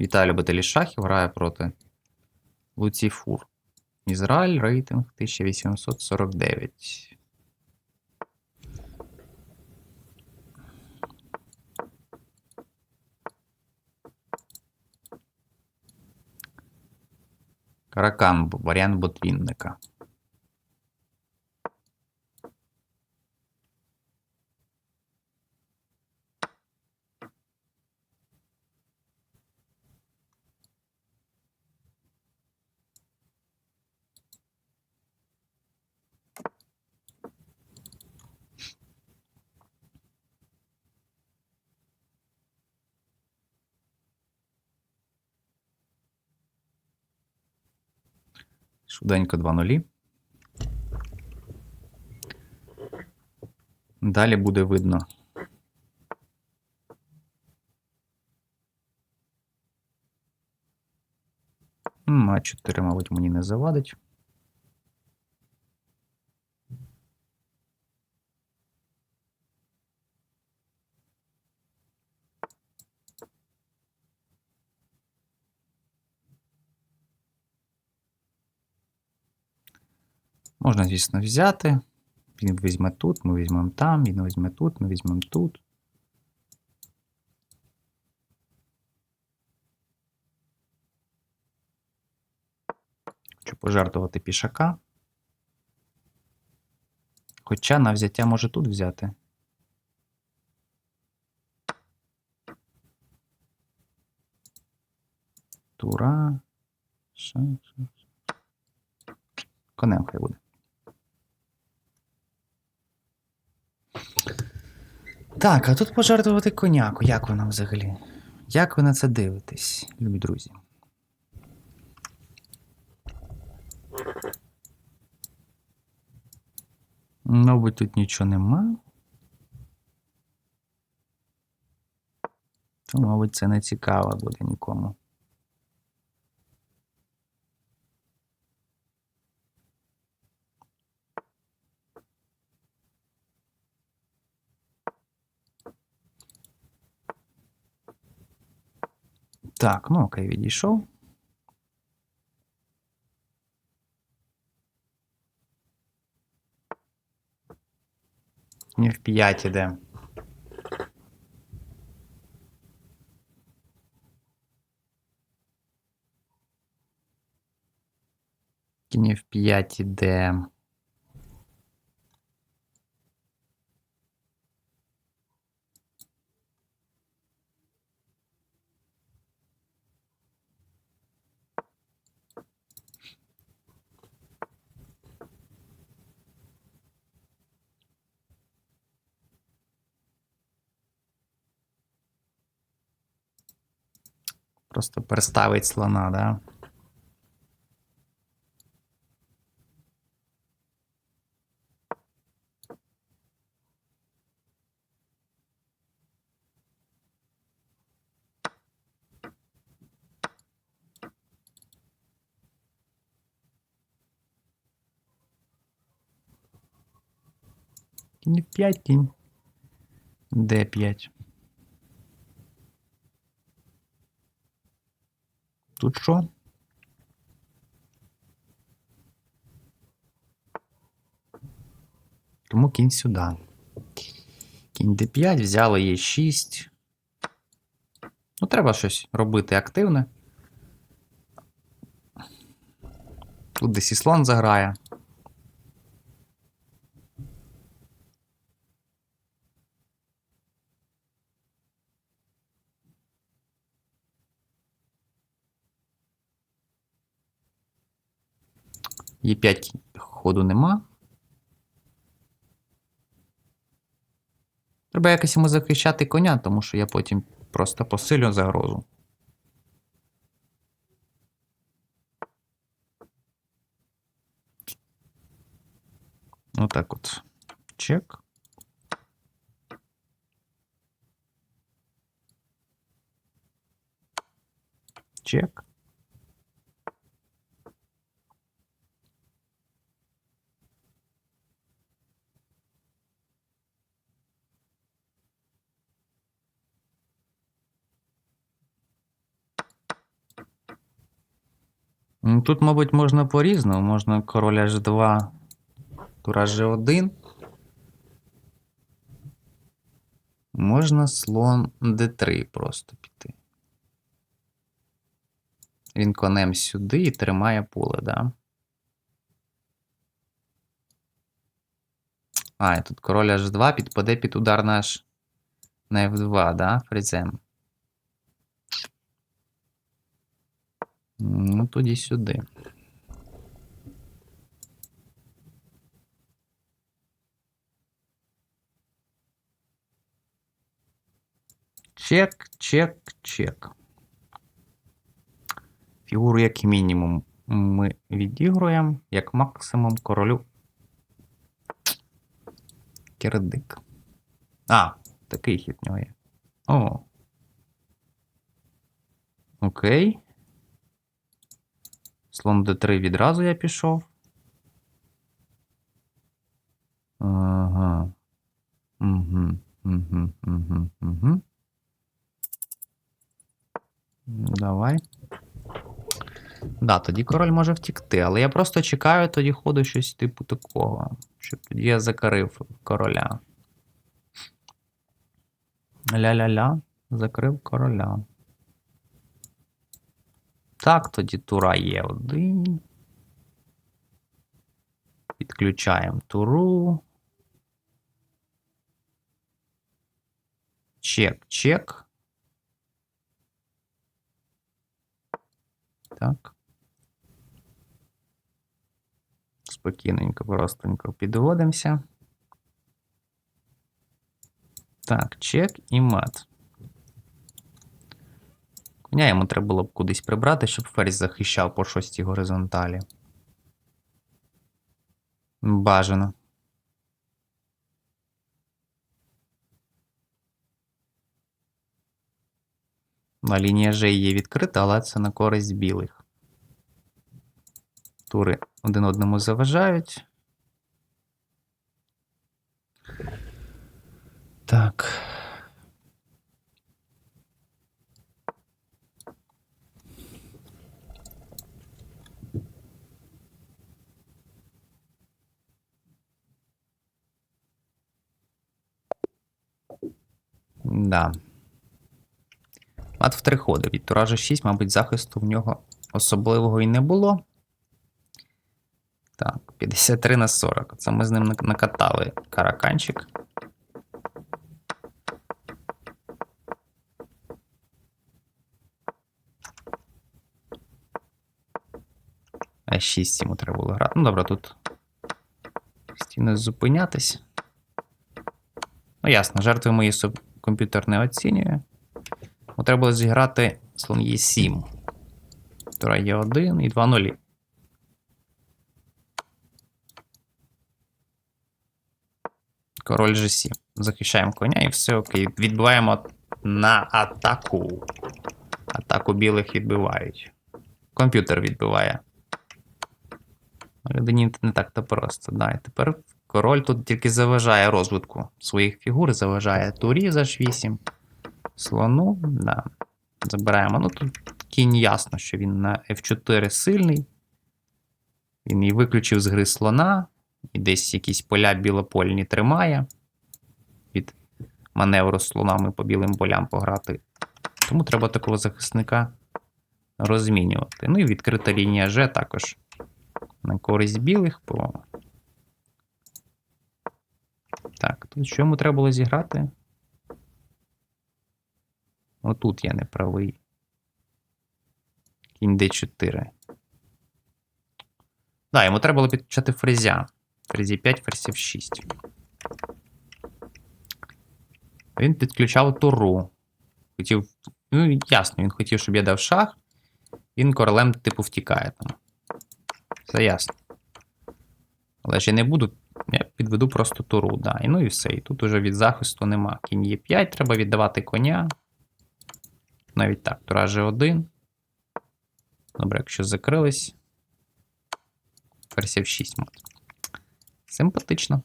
Вітаю любителі шахів грає проти Луціфур. Ізраїль рейтинг 1849. Каракан варіант ботвінника. Швиденько два нулі. Далі буде видно. М, А4, мабуть, мені не завадить. Можна, звісно, взяти. Він візьме тут, ми візьмемо там, він візьме тут, ми візьмемо тут. Хочу пожертвувати пішака. Хоча на взяття може тут взяти. Тура. Конем хай буде. Так, а тут пожертвувати коняку. Як вона взагалі? Як ви на це дивитесь, любі друзі? Мабуть, тут нічого нема. То, мабуть, це не цікаво буде нікому. Так, ну окей, відійшов. Не в 5 іде. Кінь в 5 іде. Просто переставить слона, да? Кінь в 5, кінь. Д5. Тут що? Тому кінь сюди. Кінь d5, взяли є 6. Ну, треба щось робити активне. Тут десь і слон заграє. Є 5 ходу нема. Треба якось йому захищати коня, тому що я потім просто посилю загрозу. Отак от. Чек. Чек. Ну, тут, мабуть, можна по-різному. Можна король H2, тура G1. Можна слон D3 просто піти. Він конем сюди і тримає поле, да? А, і тут король H2 підпаде під удар наш на F2, да? Фрізем. Ну, тоді сюди. Чек, чек, чек. Фігуру як мінімум ми відігруємо, як максимум королю. Кирдик. А, такий хід нього є. О. Окей. Слон d3 відразу я пішов. Ага. Угу, угу, угу, угу. Давай. Да, тоді король може втікти, але я просто чекаю тоді ходу щось типу такого. Щоб тоді я закрив короля. Ля-ля-ля, закрив короля. Так, тоді тура є один. Підключаємо туру. Чек, чек. Так. Спокійненько, простенько підводимося. Так, чек і мат. Коня йому треба було б кудись прибрати, щоб ферзь захищав по шостій горизонталі. Бажано. На лінія Ж є відкрита, але це на користь білих. Тури один одному заважають. Так. Да. Мат в три ходи. Від туража 6, мабуть, захисту в нього особливого і не було. Так, 53 на 40. Це ми з ним накатали караканчик. А 6 йому треба було грати. Ну, добре, тут постійно зупинятись. Ну, ясно, жертви мої суб- комп'ютер не оцінює. Тому треба було зіграти слон Е7. Тура Е1 і 2 нулі. Король G7. Захищаємо коня і все окей. Відбиваємо на атаку. Атаку білих відбивають. Комп'ютер відбиває. Людині не так-то просто. Да. І тепер король тут тільки заважає розвитку своїх фігур, заважає турі за H8. Слону, да. Забираємо. Ну тут кінь ясно, що він на F4 сильний. Він і виключив з гри слона, і десь якісь поля білопольні тримає. Від маневру з слонами по білим полям пограти. Тому треба такого захисника розмінювати. Ну і відкрита лінія G також на користь білих. По... Так, тут що йому треба було зіграти? Отут я не правий. Кінь D4. Да, йому треба було підключати фрезя. Фрезі 5, ферзів 6. Він підключав туру. Хотів. Ну, ясно, він хотів, щоб я дав шах. Він королем, типу, втікає там. Все ясно. Але ж я не буду. Підведу просто туру, да. І ну і все. І тут уже від захисту нема. Кінь є 5, треба віддавати коня. Навіть так, тура G1. Добре, якщо закрились. Ферзь F6 мат. Симпатично.